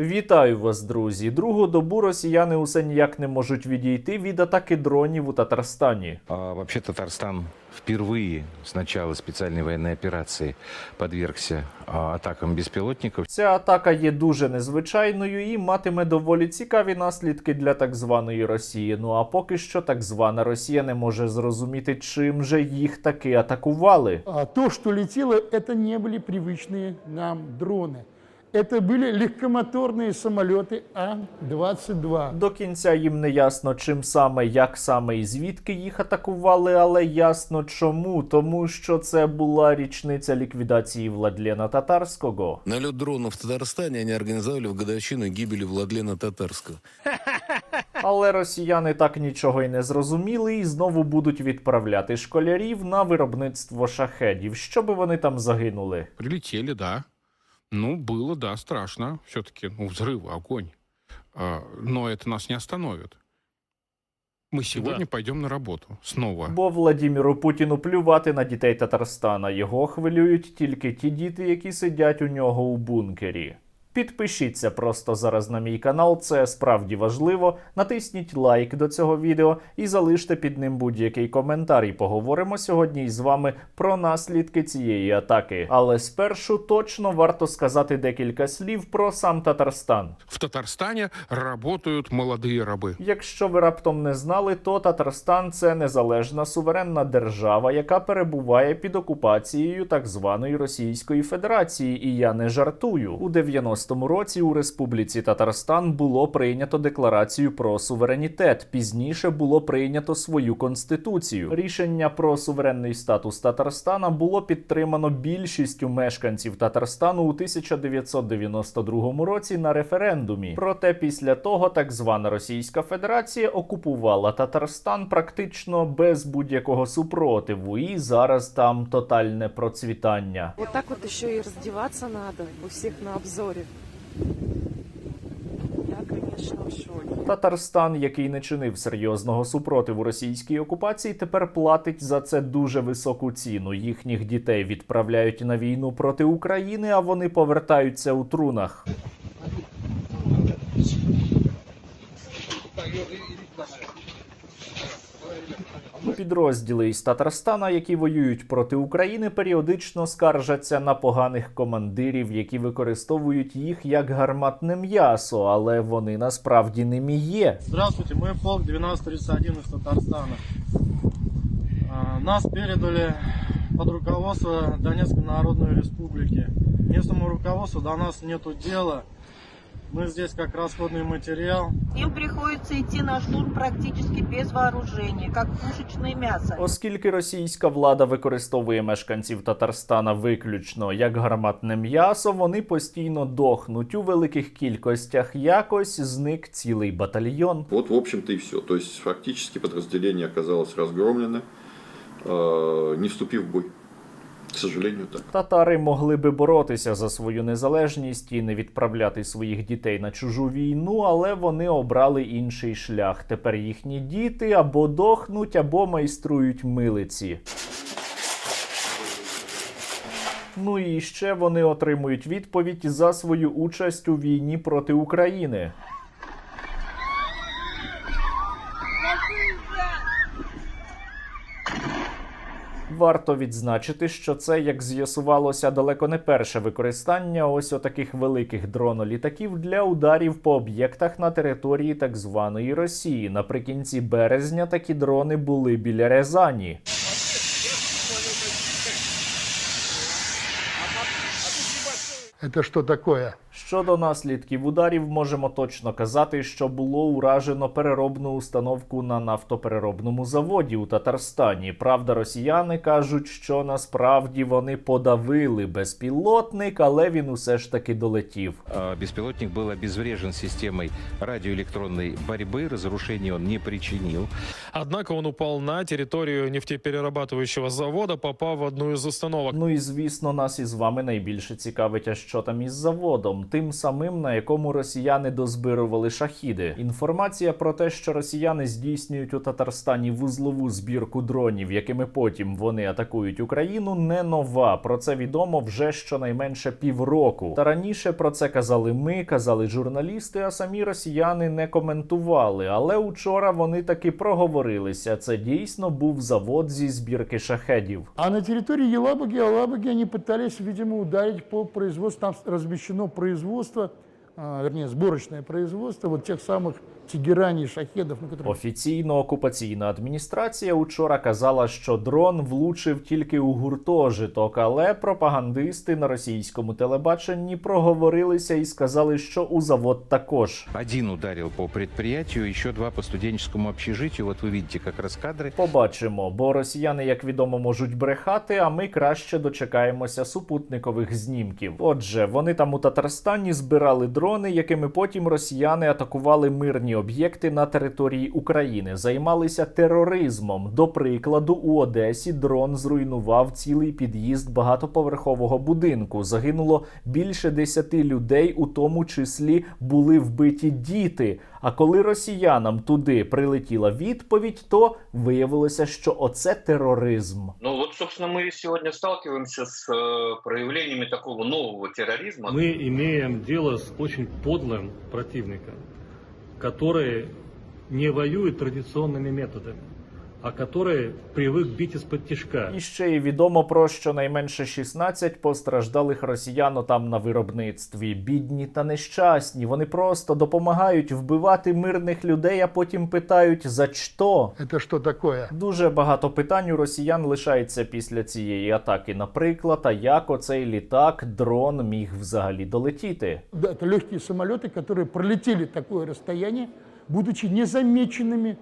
Вітаю вас, друзі! Другу добу росіяни усе ніяк не можуть відійти від атаки дронів у Татарстані. А вообще Татарстан впервые с начала специальной военной операции подвергся а, атакам беспилотников. Ця атака є дуже незвичайною і матиме доволі цікаві наслідки для так званої Росії. Ну а поки що так звана Росія не може зрозуміти, чим же їх таки атакували. А то, что летело, это не были привычные нам дроны. Это были легкомоторные самолеты А-22. До кінця їм не ясно, чим саме, як саме і звідки їх атакували, але ясно чому. Тому що це була річниця ліквідації Владлена Татарського. Налет дронов в Татарстане они организовали в годовщину гибели Владлена Татарского. Але росіяни так нічого й не зрозуміли і знову будуть відправляти школярів на виробництво шахедів, щоби вони там загинули. Прилетели, да. Ну, было, да, страшно. Все-таки, ну, взрыв, огонь. А, но это нас не остановит. Мы сегодня пойдем на работу. Снова. Бо Владіміру Путіну плювати на дітей Татарстана. Його хвилюють тільки ті діти, які сидять у нього у бункері. Підпишіться просто зараз на мій канал, це справді важливо. Натисніть лайк до цього відео і залиште під ним будь-який коментар. І поговоримо сьогодні із вами про наслідки цієї атаки. Але спершу точно варто сказати декілька слів про сам Татарстан. В Татарстане работают молодые рабы. Якщо ви раптом не знали, то Татарстан це незалежна суверенна держава, яка перебуває під окупацією так званої Російської Федерації. І я не жартую. У 90-му році у Республіці Татарстан було прийнято декларацію про суверенітет. Пізніше було прийнято свою конституцію. Рішення про суверенний статус Татарстана було підтримано більшістю мешканців Татарстану у 1992 році на референдумі. Проте після того так звана Російська Федерація окупувала Татарстан практично без будь-якого супротиву, і зараз там тотальне процвітання. Вот так вот еще и раздеваться надо у всех на обзоре. Татарстан, який не чинив серйозного супротиву російській окупації, тепер платить за це дуже високу ціну. Їхніх дітей відправляють на війну проти України, а вони повертаються у трунах. Підрозділи із Татарстана, які воюють проти України, періодично скаржаться на поганих командирів, які використовують їх як гарматне м'ясо, але вони насправді ними є. Здравствуйте, мы полк 1231 из Татарстана. Нас передали под руководство Донецкой Народной Республики. Местному руководству до нас нету дела. Мы здесь как расходный материал. Им приходится идти на штурм практически без вооружения, как пушечное мясо. Оскільки російська влада використовує мешканців Татарстана виключно як гарматне м'ясо, вони постійно дохнуть у великих кількостях. Якось зник цілий батальйон. Вот, в общем-то, и все. То есть, фактически подразделение оказалось разгромлено, э, не вступив в бой. К сожалению, так. Татари могли би боротися за свою незалежність і не відправляти своїх дітей на чужу війну, але вони обрали інший шлях. Тепер їхні діти або дохнуть, або майструють милиці. Ну і ще вони отримують відповідь за свою участь у війні проти України. Варто відзначити, що це, як з'ясувалося, далеко не перше використання ось отаких великих дронолітаків для ударів по об'єктах на території так званої Росії. Наприкінці березня такі дрони були біля Рязані. Это что такое? Щодо наслідків ударів, можемо точно казати, що було уражено переробну установку на нафтопереробному заводі у Татарстані. Правда, росіяни кажуть, що насправді вони подавили безпілотник, але він усе ж таки долетів. А, Беспилотник был обезврежен системой радиоэлектронной борьбы, разрушений он не причинил. Однако он упал на территорию нефтеперерабатывающего завода, попав в одну из установок. Ну і звісно, нас із вами найбільше цікавить, а що там із заводом. тим самим, на якому росіяни дозбирували шахіди. Інформація про те, що росіяни здійснюють у Татарстані вузлову збірку дронів, якими потім вони атакують Україну, не нова. Про це відомо вже щонайменше півроку. Та раніше про це казали ми, казали журналісти, а самі росіяни не коментували. Але учора вони таки проговорилися. Це дійсно був завод зі збірки шахедів. А на территории Елабуги, Алабуги они пытались, видимо, ударить по производству. Там размещено производство, а, вернее, сборочное производство вот тех самых тегераний, шахедов, на которые... Офіційно окупаційна адміністрація учора казала, що дрон влучив тільки у гуртожиток, але пропагандисти на російському телебаченні проговорилися і сказали, що у завод також. Один ударил по предприятию, еще два по студенческому общежитию. Вот вы видите как раз кадры. Побачимо, бо росіяни, як відомо, можуть брехати, а ми краще дочекаємося супутникових знімків. Отже, вони там у Татарстані збирали дрони, якими потім росіяни атакували мирні об'єкти на території України, займалися тероризмом. До прикладу, у Одесі дрон зруйнував цілий під'їзд багатоповерхового будинку. Загинуло більше десяти людей, у тому числі були вбиті діти. А коли росіянам туди прилетіла відповідь, то виявилося, що оце тероризм. Ну вот, собственно, мы сегодня сталкиваемся с э, проявлениями такого нового терроризма. Мы имеем дело с очень подлым противником, который не воюют традиционными методами, а который привык бить из-под тишка. І ще й відомо про щонайменше 16 постраждалих росіян там на виробництві. Бідні та нещасні. Вони просто допомагають вбивати мирних людей, а потім питають за що. Это что такое? Дуже багато питань у росіян лишається після цієї атаки. Наприклад, а як оцей літак, дрон міг взагалі долетіти? Да, это легкие самолеты, которые пролетели такое расстояние, будучи незамеченными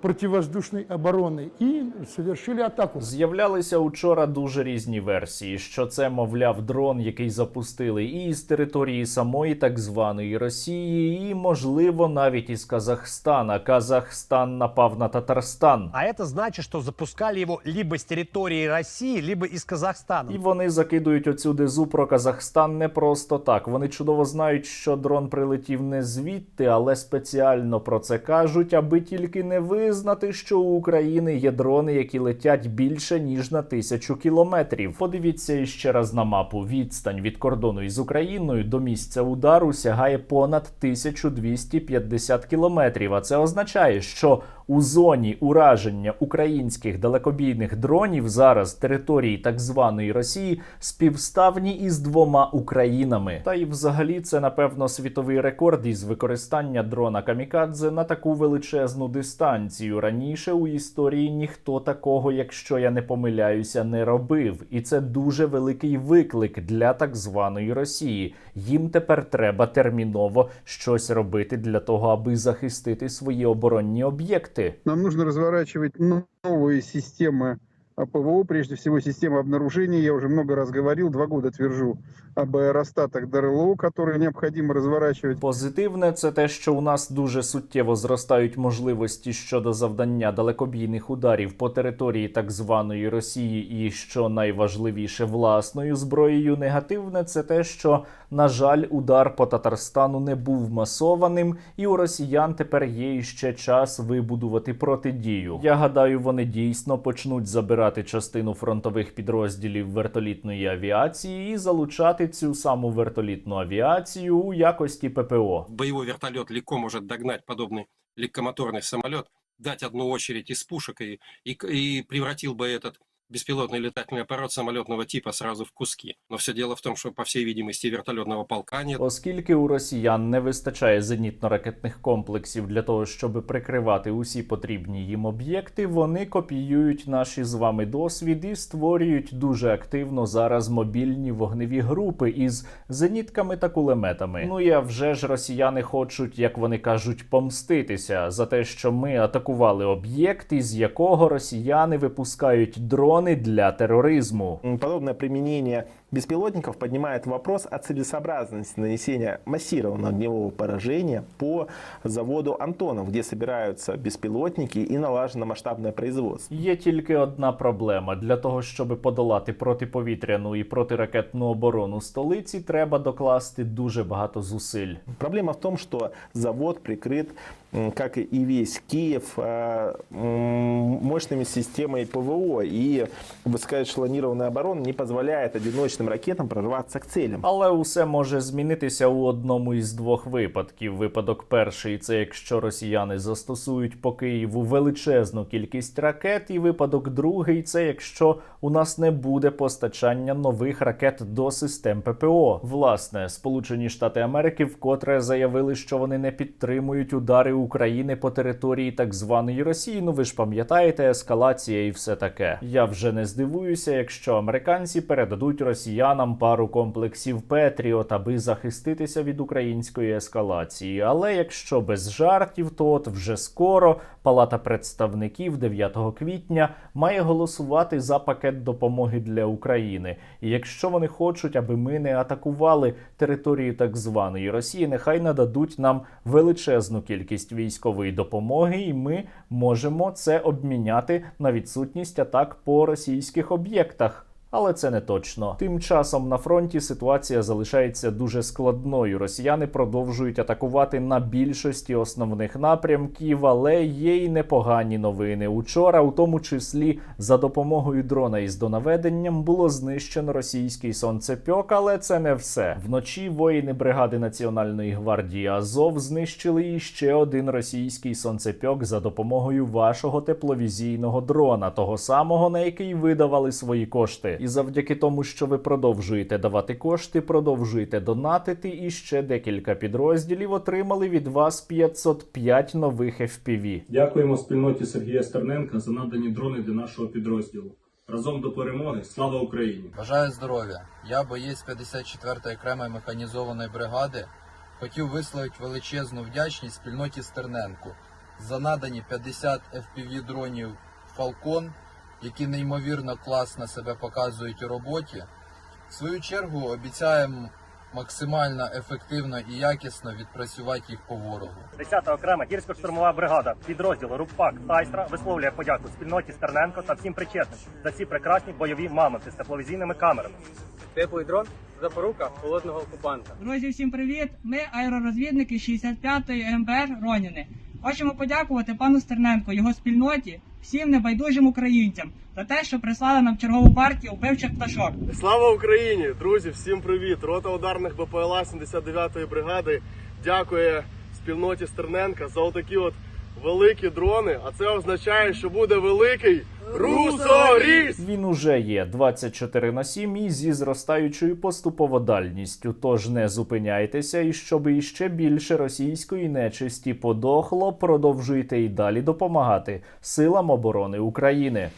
противовоздушной обороной, и совершили атаку. З'являлися учора дуже різні версії, що це, мовляв, дрон, який запустили і із території самої так званої Росії, і, можливо, навіть із Казахстана. Казахстан напав на Татарстан. А это значит, что запускали его либо с территории России, либо из Казахстана. І вони закидують оцю дезу про Казахстан не просто так. Вони чудово знають, що дрон прилетів не звідти, але спеціально про це кажуть, аби тільки не визнати, що у України є дрони, які летять більше ніж на тисячу кілометрів. Подивіться ще раз на мапу. Відстань від кордону із Україною до місця удару сягає понад 1250 кілометрів. А це означає, що у зоні ураження українських далекобійних дронів зараз території так званої Росії співставні із двома Українами. Та й взагалі це напевно світовий рекорд із використання дрона Камікадзе на таку величезну дистанцію. Раніше у історії ніхто такого, якщо я не помиляюся, не робив. І це дуже великий виклик для так званої Росії. Їм тепер треба терміново щось робити для того, аби захистити свої оборонні об'єкти. Нам нужно разворачивать новые системы ПВО, прежде всего системы обнаружения. Я уже много раз говорил, два года твержу об аэростатах ДРЛО, которые необходимо разворачивать. Позитивне це те, що у нас дуже суттєво зростають можливості щодо завдання далекобійних ударів по території так званої Росії, і що найважливіше власною зброєю. Негативне це те, що на жаль, удар по Татарстану не був масованим, і у росіян тепер є ще час вибудувати протидію. Я гадаю, вони дійсно почнуть забирати частину фронтових підрозділів вертолітної авіації і залучати цю саму вертолітну авіацію у якості ППО. Боевой вертолет легко может догнать подобный легкомоторный самолет, дать одну очередь из пушек и, и, и превратил бы этот беспилотный летательный аппарат самолетного типа сразу в куски. Но все дело в том, что, по всей видимости, вертолетного полка нет. Оскільки у росіян не вистачає зенітно-ракетних комплексів для того, щоб прикривати усі потрібні їм об'єкти, вони копіюють наші з вами досвід і створюють дуже активно зараз мобільні вогневі групи із зенітками та кулеметами. Ну а вже ж росіяни хочуть, як вони кажуть, помститися за те, що ми атакували об'єкт, із якого росіяни випускають дрони для тероризму. Подобное применение беспилотников поднимает вопрос о целесообразности нанесения массированного огневого поражения по заводу «Антонов», где собираются беспилотники и налажено масштабное производство. Є тільки одна проблема: для того, щоб подолати протиповітряну і протиракетну оборону столиці, треба докласти дуже багато зусиль. Проблема в том, что завод прикрыт, м, как и весь Киев, э, м, мощными системой ПВО. И высокоэшелонированная оборона не позволяет одиночным ракетам прорваться к целям. Але усе може змінитися у одному із двох випадків. Випадок перший це якщо росіяни застосують по Києву величезну кількість ракет, і випадок другий це якщо у нас не буде постачання нових ракет до систем ППО. Власне, Сполучені Штати Америки вкотре заявили, що вони не підтримують удари України по території так званої Росії. Ну ви ж пам'ятаєте, ескалація і все таке. Я вже не здивуюся, якщо американці передадуть росіянам пару комплексів Петріот, аби захиститися від української ескалації. Але якщо без жартів, то от вже скоро Палата представників 9 квітня має голосувати за пакет допомоги для України. І якщо вони хочуть, аби ми не атакували територію так званої Росії, нехай нададуть нам величезну кількість військової допомоги, і ми можемо це обміняти на відсутність атак по російських об'єктах. Але це не точно. Тим часом на фронті ситуація залишається дуже складною. Росіяни продовжують атакувати на більшості основних напрямків, але є й непогані новини. Учора, у тому числі, за допомогою дрона із донаведенням було знищено російський сонцепьок, але це не все. Вночі воїни бригади Національної гвардії Азов знищили іще один російський сонцепьок за допомогою вашого тепловізійного дрона, того самого на який видавали свої кошти. І завдяки тому, що ви продовжуєте давати кошти, продовжуєте донатити, і ще декілька підрозділів отримали від вас 505 нових FPV. Дякуємо спільноті Сергія Стерненка за надані дрони для нашого підрозділу. Разом до перемоги. Слава Україні! Бажаю здоров'я. Я боєць 54-ї окремої механізованої бригади. Хотів висловити величезну вдячність спільноті Стерненку за надані 50 FPV дронів Falcon, які неймовірно класно себе показують у роботі. В свою чергу обіцяємо максимально ефективно і якісно відпрацювати їх по ворогу. 10-та окрема гірсько-штурмова бригада підрозділу Рубпак Тайстра висловлює подяку спільноті Стерненко та всім причетним за ці прекрасні бойові мамонти з тепловізійними камерами. Теплий дрон запорука холодного окупанта. Друзі, всім привіт! Ми аеророзвідники 65-ї МБР Роніни. Хочемо подякувати пану Стерненко, його спільноті, всім небайдужим українцям за те, що прислали нам чергову партію вбивчих пташок. Слава Україні! Друзі, всім привіт! Рота ударних БПЛА 79-ї бригади дякує спільноті Стерненка за отакі от великі дрони. А це означає, що буде великий русоріс! Він уже є 24 на 7 і зі зростаючою поступово дальністю. Тож не зупиняйтеся, і щоб іще більше російської нечисті подохло, продовжуйте і далі допомагати силам оборони України.